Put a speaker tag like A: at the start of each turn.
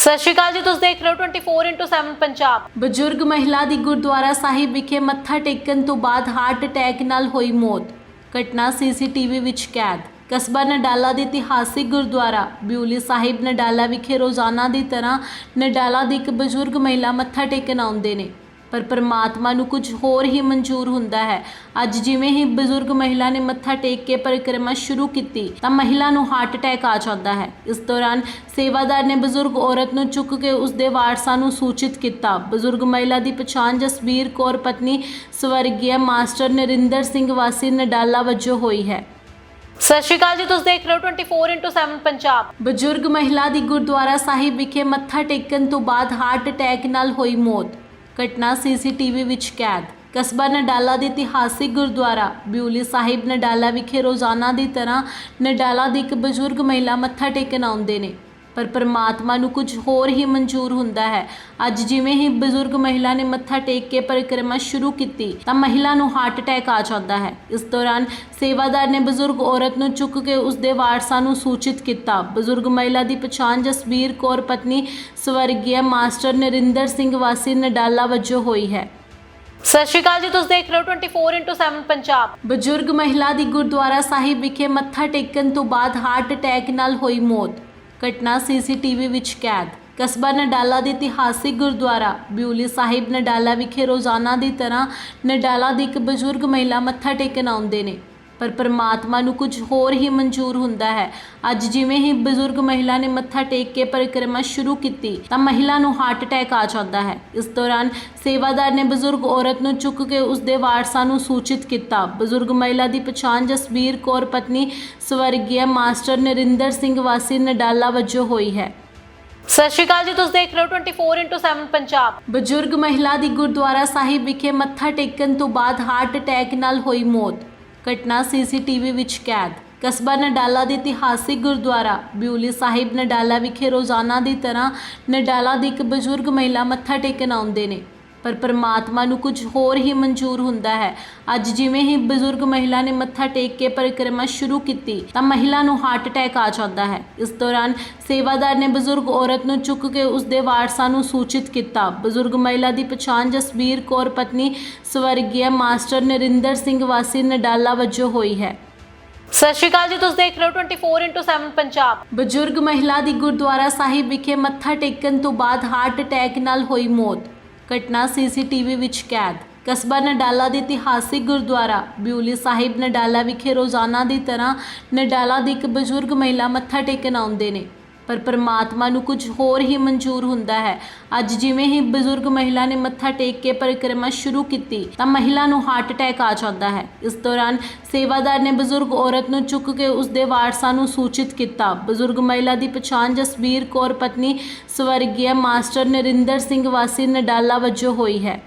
A: ਸਤਿ ਸ਼੍ਰੀ ਅਕਾਲ ਜੀ, ਤੁਸੀਂ ਦੇਖ ਰਹੇ ਹੋ 24/7 ਪੰਜਾਬ।
B: ਬਜ਼ੁਰਗ ਮਹਿਲਾ ਦੀ ਗੁਰਦੁਆਰਾ ਸਾਹਿਬ ਵਿਖੇ ਮੱਥਾ ਟੇਕਣ ਤੋਂ ਬਾਅਦ ਹਾਰਟ ਅਟੈਕ ਨਾਲ ਹੋਈ ਮੌਤ। ਘਟਨਾ ਸੀਸੀਟੀਵੀ ਵਿੱਚ ਕੈਦ। ਕਸਬਾ ਨਡਾਲਾ ਦੇ ਇਤਿਹਾਸਿਕ ਗੁਰਦੁਆਰਾ, ਬਿਊਲੀ ਸਾਹਿਬ ਨਡਾਲਾ ਵਿਖੇ ਰੋਜ਼ਾਨਾ ਦੀ ਤਰ੍ਹਾਂ ਨਡਾਲਾ ਦੀ ਇੱਕ ਬਜ਼ੁਰਗ ਮਹਿਲਾ ਮੱਥਾ ਟੇਕਣ ਆਉਂਦੇ ਨੇ। ਪਰ ਪਰਮਾਤਮਾ ਨੂੰ ਕੁਝ ਹੋਰ ਹੀ ਮਨਜ਼ੂਰ ਹੁੰਦਾ ਹੈ। ਅੱਜ ਜਿਵੇਂ ਹੀ ਬਜ਼ੁਰਗ ਮਹਿਲਾ ਨੇ ਮੱਥਾ ਟੇਕ ਕੇ ਪਰਿਕਰਮਾ ਸ਼ੁਰੂ ਕੀਤੀ ਤਾਂ ਮਹਿਲਾ ਨੂੰ ਹਾਰਟ ਅਟੈਕ ਆ ਜਾਂਦਾ ਹੈ। ਇਸ ਦੌਰਾਨ ਸੇਵਾਦਾਰ ਨੇ ਬਜ਼ੁਰਗ ਔਰਤ ਨੂੰ ਚੁੱਕ ਕੇ ਉਸ ਦੇ ਵਾਰਸਾਂ ਨੂੰ ਸੂਚਿਤ ਕੀਤਾ। ਬਜ਼ੁਰਗ ਮਹਿਲਾ ਦੀ ਪਛਾਣ ਜਸਬੀਰ ਕੌਰ ਪਤਨੀ ਸਵਰਗੀय ਮਾਸਟਰ ਨਰਿੰਦਰ ਸਿੰਘ ਵਾਸੀ ਨਡਾਲਾ ਵਜੋਂ ਹੋਈ ਹੈ।
A: ਸਤਿ ਸ਼੍ਰੀ ਅਕਾਲ ਜੀ ਤੁਸੀਂ ਦੇਖ ਰਹੇ ਹੋ 24/7 ਪੰਜਾਬ।
B: ਬਜ਼ੁਰਗ ਮਹਿਲਾ ਦੀ ਗੁਰਦੁਆਰਾ ਸਾਹਿਬ ਵਿਖੇ ਮੱਥਾ ਟੇਕਣ ਤੋਂ ਬਾਅਦ ਹਾਰਟ ਅਟੈਕ ਨਾਲ ਹੋਈ ਮੌਤ। ਘਟਨਾ ਸੀਸੀਟੀਵੀ ਵਿੱਚ ਕੈਦ। ਕਸਬਾ ਨਡਾਲਾ ਦੇ ਇਤਿਹਾਸਿਕ ਗੁਰਦੁਆਰਾ ਬਿਊਲੀ ਸਾਹਿਬ ਨਡਾਲਾ ਵਿਖੇ ਰੋਜ਼ਾਨਾ ਦੀ ਤਰ੍ਹਾਂ ਨਡਾਲਾ ਦੀ ਇੱਕ ਬਜ਼ੁਰਗ ਮਹਿਲਾ ਮੱਥਾ ਟੇਕਣ ਆਉਂਦੇ ਨੇ। ਪਰ ਪਰਮਾਤਮਾ ਨੂੰ ਕੁਝ ਹੋਰ ਹੀ ਮਨਜ਼ੂਰ ਹੁੰਦਾ ਹੈ। ਅੱਜ ਜਿਵੇਂ ਹੀ ਬਜ਼ੁਰਗ ਮਹਿਲਾ ਨੇ ਮੱਥਾ ਟੇਕ ਕੇ ਪਰਿਕਰਮਾ ਸ਼ੁਰੂ ਕੀਤੀ ਤਾਂ ਮਹਿਲਾ ਨੂੰ ਹਾਰਟ ਅਟੈਕ ਆ ਜਾਂਦਾ ਹੈ। ਇਸ ਦੌਰਾਨ ਸੇਵਾਦਾਰ ਨੇ ਬਜ਼ੁਰਗ ਔਰਤ ਨੂੰ ਚੁੱਕ ਕੇ ਉਸ ਦੇ ਵਾਰਸਾਂ ਨੂੰ ਸੂਚਿਤ ਕੀਤਾ। ਬਜ਼ੁਰਗ ਮਹਿਲਾ ਦੀ ਪਛਾਣ ਜਸਬੀਰ ਕੌਰ ਪਤਨੀ ਸਵਰਗੀय ਮਾਸਟਰ ਨਰਿੰਦਰ ਸਿੰਘ ਵਾਸੀ ਨਡਾਲਾ ਵਜੋਂ ਹੋਈ ਹੈ।
A: ਸਤਿ ਸ਼੍ਰੀ ਅਕਾਲ ਜੀ ਤੁਸੀਂ ਦੇਖ ਰਹੇ ਹੋ 24/7 ਪੰਜਾਬ।
B: ਬਜ਼ੁਰਗ ਮਹਿਲਾ ਦੀ ਗੁਰਦੁਆਰਾ ਸਾਹਿਬ ਵਿਖੇ ਮੱਥਾ ਟੇਕਣ ਤੋਂ ਬਾਅਦ ਹਾਰਟ ਅਟੈਕ ਨਾਲ ਹੋਈ ਮੌਤ। ਘਟਨਾ ਸੀਸੀਟੀਵੀ ਵਿੱਚ ਕੈਦ। ਕਸਬਾ ਨਡਾਲਾ ਦੇ ਇਤਿਹਾਸਿਕ ਗੁਰਦੁਆਰਾ ਬਿਊਲੀ ਸਾਹਿਬ ਨਡਾਲਾ ਵਿਖੇ ਰੋਜ਼ਾਨਾ ਦੀ ਤਰ੍ਹਾਂ ਨਡਾਲਾ ਦੀ ਇੱਕ ਬਜ਼ੁਰਗ ਮਹਿਲਾ ਮੱਥਾ ਟੇਕਣ ਆਉਂਦੇ ਨੇ। ਪਰ ਪਰਮਾਤਮਾ ਨੂੰ ਕੁਝ ਹੋਰ ਹੀ ਮਨਜ਼ੂਰ ਹੁੰਦਾ ਹੈ। ਅੱਜ ਜਿਵੇਂ ਹੀ ਬਜ਼ੁਰਗ ਮਹਿਲਾ ਨੇ ਮੱਥਾ ਟੇਕ ਕੇ ਪਰਿਕਰਮਾ ਸ਼ੁਰੂ ਕੀਤੀ ਤਾਂ ਮਹਿਲਾ ਨੂੰ ਹਾਰਟ ਅਟੈਕ ਆ ਜਾਂਦਾ ਹੈ। ਇਸ ਦੌਰਾਨ ਸੇਵਾਦਾਰ ਨੇ ਬਜ਼ੁਰਗ ਔਰਤ ਨੂੰ ਚੁੱਕ ਕੇ ਉਸ ਦੇ ਵਾਰਸਾਂ ਨੂੰ ਸੂਚਿਤ ਕੀਤਾ। ਬਜ਼ੁਰਗ ਮਹਿਲਾ ਦੀ ਪਛਾਣ ਜਸਬੀਰ ਕੌਰ ਪਤਨੀ ਸਵਰਗੀय ਮਾਸਟਰ ਨਰਿੰਦਰ ਸਿੰਘ ਵਾਸੀ ਨਡਾਲਾ ਵਜੋਂ ਹੋਈ ਹੈ।
A: ਸਤਿ ਸ਼੍ਰੀ ਅਕਾਲ ਜੀ ਤੁਸੀਂ ਦੇਖ ਰਹੇ ਹੋ 24/7 ਪੰਜਾਬ।
B: ਬਜ਼ੁਰਗ ਮਹਿਲਾ ਦੀ ਗੁਰਦੁਆਰਾ ਸਾਹਿਬ ਵਿਖੇ ਮੱਥਾ ਟੇਕਣ ਤੋਂ ਬਾਅਦ ਹਾਰਟ ਅਟੈਕ ਨਾਲ ਹੋਈ ਮੌਤ। ਘਟਨਾ ਸੀਸੀਟੀਵੀ ਵਿੱਚ ਕੈਦ। ਕਸਬਾ ਨਡਾਲਾ ਦੇ ਇਤਿਹਾਸਿਕ ਗੁਰਦੁਆਰਾ ਬਿਊਲੀ ਸਾਹਿਬ ਨਡਾਲਾ ਵਿਖੇ ਰੋਜ਼ਾਨਾ ਦੀ ਤਰ੍ਹਾਂ ਨਡਾਲਾ ਦੀ ਇੱਕ ਬਜ਼ੁਰਗ ਮਹਿਲਾ ਮੱਥਾ ਟੇਕਣ ਆਉਂਦੇ ਨੇ। ਪਰ ਪਰਮਾਤਮਾ ਨੂੰ ਕੁਝ ਹੋਰ ਹੀ ਮਨਜ਼ੂਰ ਹੁੰਦਾ ਹੈ। ਅੱਜ ਜਿਵੇਂ ਹੀ ਬਜ਼ੁਰਗ ਮਹਿਲਾ ਨੇ ਮੱਥਾ ਟੇਕ ਕੇ ਪਰਿਕਰਮਾ ਸ਼ੁਰੂ ਕੀਤੀ ਤਾਂ ਮਹਿਲਾ ਨੂੰ ਹਾਰਟ ਅਟੈਕ ਆ ਜਾਂਦਾ ਹੈ। ਇਸ ਦੌਰਾਨ ਸੇਵਾਦਾਰ ਨੇ ਬਜ਼ੁਰਗ ਔਰਤ ਨੂੰ ਚੁੱਕ ਕੇ ਉਸ ਦੇ ਵਾਰਸਾਂ ਨੂੰ ਸੂਚਿਤ ਕੀਤਾ। ਬਜ਼ੁਰਗ ਮਹਿਲਾ ਦੀ ਪਛਾਣ ਜਸਬੀਰ ਕੌਰ ਪਤਨੀ ਸਵਰਗੀय ਮਾਸਟਰ ਨਰਿੰਦਰ ਸਿੰਘ ਵਾਸੀ ਨਡਾਲਾ ਵਜੋਂ ਹੋਈ ਹੈ।
A: ਸਤਿ ਸ਼੍ਰੀ ਅਕਾਲ ਜੀ ਤੁਸੀਂ ਦੇਖ ਰਹੇ ਹੋ 24/7 ਪੰਜਾਬ।
B: ਬਜ਼ੁਰਗ ਮਹਿਲਾ ਦੀ ਗੁਰਦੁਆਰਾ ਸਾਹਿਬ ਵਿਖੇ ਮੱਥਾ ਟੇਕਣ ਤੋਂ ਬਾਅਦ ਹਾਰਟ ਅਟੈਕ ਨਾਲ ਹੋਈ ਮੌਤ। ਘਟਨਾ ਸੀਸੀਟੀਵੀ ਵਿੱਚ ਕੈਦ। ਕਸਬਾ ਨਡਾਲਾ ਦੇ ਇਤਿਹਾਸਿਕ ਗੁਰਦੁਆਰਾ ਬਿਊਲੀ ਸਾਹਿਬ ਨਡਾਲਾ ਵਿਖੇ ਰੋਜ਼ਾਨਾ ਦੀ ਤਰ੍ਹਾਂ ਨਡਾਲਾ ਦੀ ਇੱਕ ਬਜ਼ੁਰਗ ਮਹਿਲਾ ਮੱਥਾ ਟੇਕਣ ਆਉਂਦੇ ਨੇ। ਪਰ ਪਰਮਾਤਮਾ ਨੂੰ ਕੁਝ ਹੋਰ ਹੀ ਮਨਜ਼ੂਰ ਹੁੰਦਾ ਹੈ। ਅੱਜ ਜਿਵੇਂ ਹੀ ਬਜ਼ੁਰਗ ਮਹਿਲਾ ਨੇ ਮੱਥਾ ਟੇਕ ਕੇ ਪਰਿਕਰਮਾ ਸ਼ੁਰੂ ਕੀਤੀ, ਤਾਂ ਮਹਿਲਾ ਨੂੰ ਹਾਰਟ ਅਟੈਕ ਆ ਜਾਂਦਾ ਹੈ। ਇਸ ਦੌਰਾਨ ਸੇਵਾਦਾਰ ਨੇ ਬਜ਼ੁਰਗ ਔਰਤ ਨੂੰ ਚੁੱਕ ਕੇ ਉਸ ਦੇ ਵਾਰਸਾਂ ਨੂੰ ਸੂਚਿਤ ਕੀਤਾ। ਬਜ਼ੁਰਗ ਮਹਿਲਾ ਦੀ ਪਛਾਣ ਜਸਬੀਰ ਕੌਰ, ਪਤਨੀ ਸਵਰਗੀय ਮਾਸਟਰ ਨਰਿੰਦਰ ਸਿੰਘ ਵਾਸੀ, ਨਡਾਲਾ ਵਜੋਂ ਹੋਈ ਹੈ।